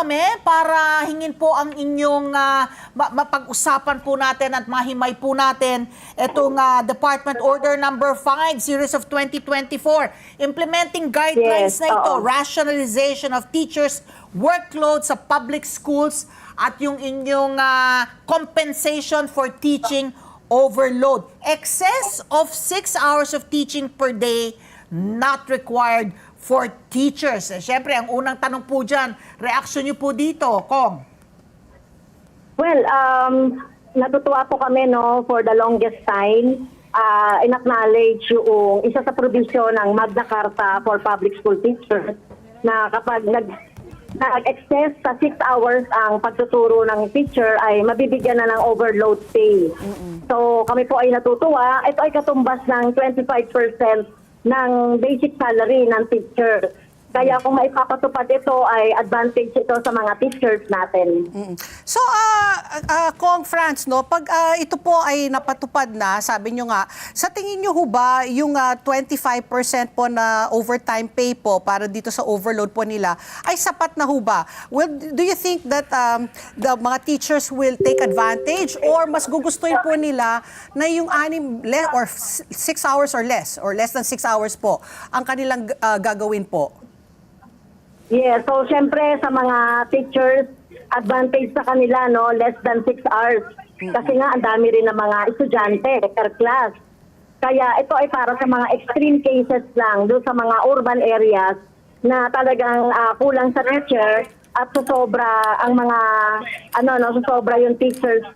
kami para hingin po ang inyong ma- mapag-usapan po natin at mahimay po natin itong ah, Department Order number 5 series of 2024 implementing guidelines Yes, na ito oo. rationalization of teachers workload sa public schools at yung inyong ah, compensation for teaching overload excess of 6 hours of teaching per day not required for teachers. Eh, Siyempre, ang unang tanong po dyan, reaction niyo po dito, Kong. Well, um, natutuwa po kami no for the longest time uh, in-acknowledge yung isa sa provision ng Magna Carta for public school teachers na kapag nag nag-excess sa 6 hours ang pagtuturo ng teacher ay mabibigyan na ng overload pay. So kami po ay natutuwa. Ito ay katumbas ng 25% ng basic salary ng teacher. Kaya kung maipapatupad ito ay advantage ito sa mga teachers natin. Mm. So, ah ah, Kong France, no, pag ah, ito po ay napatupad na, sabi nyo nga, sa tingin nyo ho ba yung ah, 25% po na overtime pay po para dito sa overload po nila, ay sapat na ho ba? Well, do you think that um, the mga teachers will take advantage or mas gugustuhin po nila na yung anim or 6 hours or less or less than 6 hours po ang kanilang ah, gagawin po? Yeah, so syempre sa mga teachers, advantage sa kanila, no, less than 6 hours. Kasi nga, ang dami rin ng mga estudyante per class. Kaya ito ay para sa mga extreme cases lang, doon sa mga urban areas na talagang ah, kulang sa teacher at susobra ang mga, ano, no, susobra yung teachers,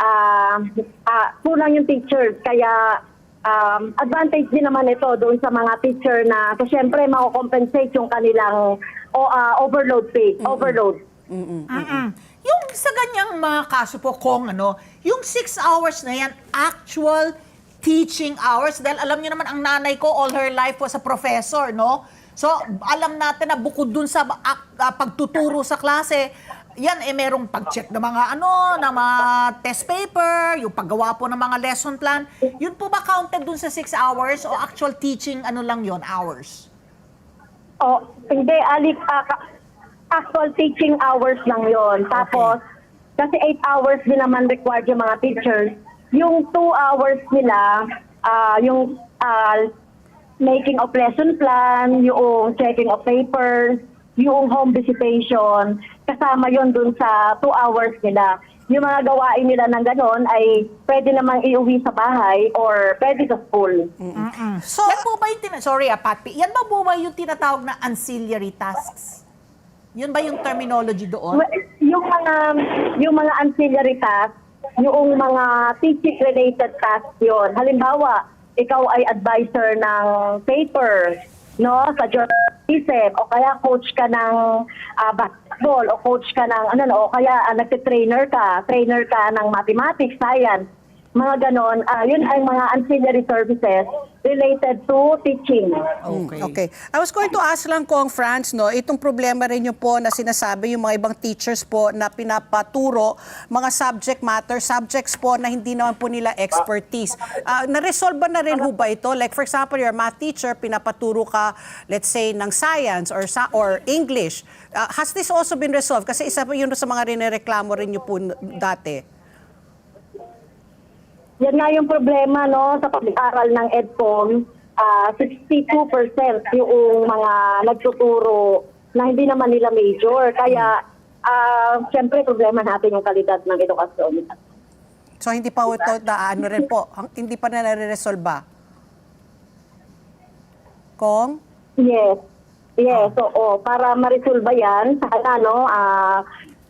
ah ah, kulang yung teachers. Kaya um, advantage din naman ito doon sa mga teacher na so syempre mako-compensate yung kanilang o, ah, overload pay, overload. Mm-mm. Yung sa ganyang mga kaso po, Kong, ano, yung 6 hours na yan, actual teaching hours, dahil alam niyo naman, ang nanay ko all her life was a professor, no? So, alam natin na bukod dun sa ah, pagtuturo sa klase, yan eh merong pag-check ng mga ano, ng mga test paper, yung paggawa po ng mga lesson plan. Yun po ba counted dun sa 6 hours o actual teaching ano lang yon hours? O, hindi, alik, ah, ka- actual teaching hours lang yon. Tapos, kasi 8 hours din naman required yung mga teachers. Yung 2 hours nila, ah, yung ah, making of lesson plan, yung checking of papers, yung home visitation, kasama yon dun sa 2 hours nila. Yung mga gawain nila ng ganon ay pwede namang iuwi sa bahay or pwede sa school. So, yan po ba yung tina- sorry ah. Yan ba po ba yung tinatawag na ancillary tasks? Yun ba yung terminology doon? Well, yung mga yung mga ancillary tasks, yung mga teaching related tasks yon. Halimbawa, ikaw ay advisor ng paper, no, sa journalism o kaya coach ka ng ah, basketball o coach ka ng ano no, o kaya uh, nagte-trainer ka, trainer ka ng mathematics, science, mga ganon. ah, yun ay mga ancillary services related to teaching. Okay. Okay. I was going to ask lang kung France, no, itong problema rin nyo po na sinasabi yung mga ibang teachers po na pinapaturo mga subject matter, subjects po na hindi naman po nila expertise. Ah, na-resolve ba na rin ho ba ito? Like for example, your math teacher, pinapaturo ka, let's say, ng science or sa or English. Ah, has this also been resolved? Kasi isa po yun sa mga rinereklamo rin nyo po n- dati. Yan nga yung problema no sa pag-aaral ng EDCOM, ah 62% yung mga nagtuturo na hindi naman nila major. Kaya ah siyempre problema natin yung kalidad ng edukasyon. So hindi pa ito na ano rin po, hindi pa na nare-resolve ba? Kong? Yes. Yes, oo. Para ma-resolve yan, sana no, ah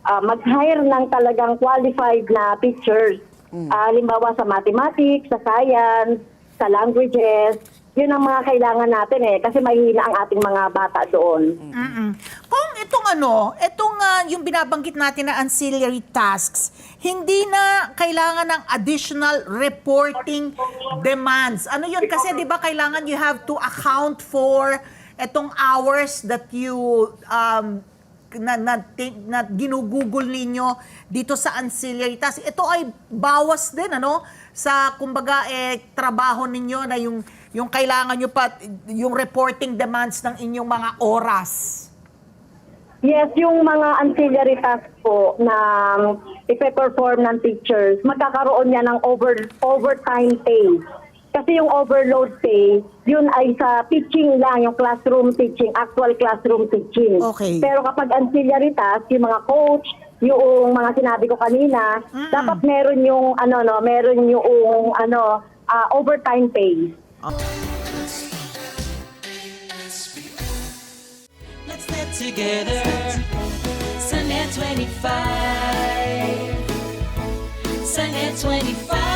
ah, mag-hire ng talagang qualified na teachers. Ah, halimbawa sa mathematics, sa science, sa languages, yun ang mga kailangan natin eh kasi mahihina ang ating mga bata doon. Mm-mm. Kung itong ano, itong ah, yung binabanggit natin na ancillary tasks, hindi na kailangan ng additional reporting demands. Ano yun? Kasi di ba kailangan you have to account for itong hours that you um, na, na, na ginugugol ninyo dito sa ancillary tasks. Ito ay bawas din ano sa kumbaga eh trabaho ninyo na yung yung kailangan nyo pa yung reporting demands ng inyong mga oras. Yes, yung mga ancillary tasks po na um, ipe-perform ng teachers, magkakaroon niya ng over, overtime pay. Kasi yung overload pay, yun ay sa teaching lang, yung classroom teaching, actual classroom teaching. Okay. Pero kapag ancillary tasks, yung mga coach, yung mga sinabi ko kanina, dapat meron yung ano no, meron yung ano ah, overtime pay. Let's get together. Sunday 25. Sunday 25.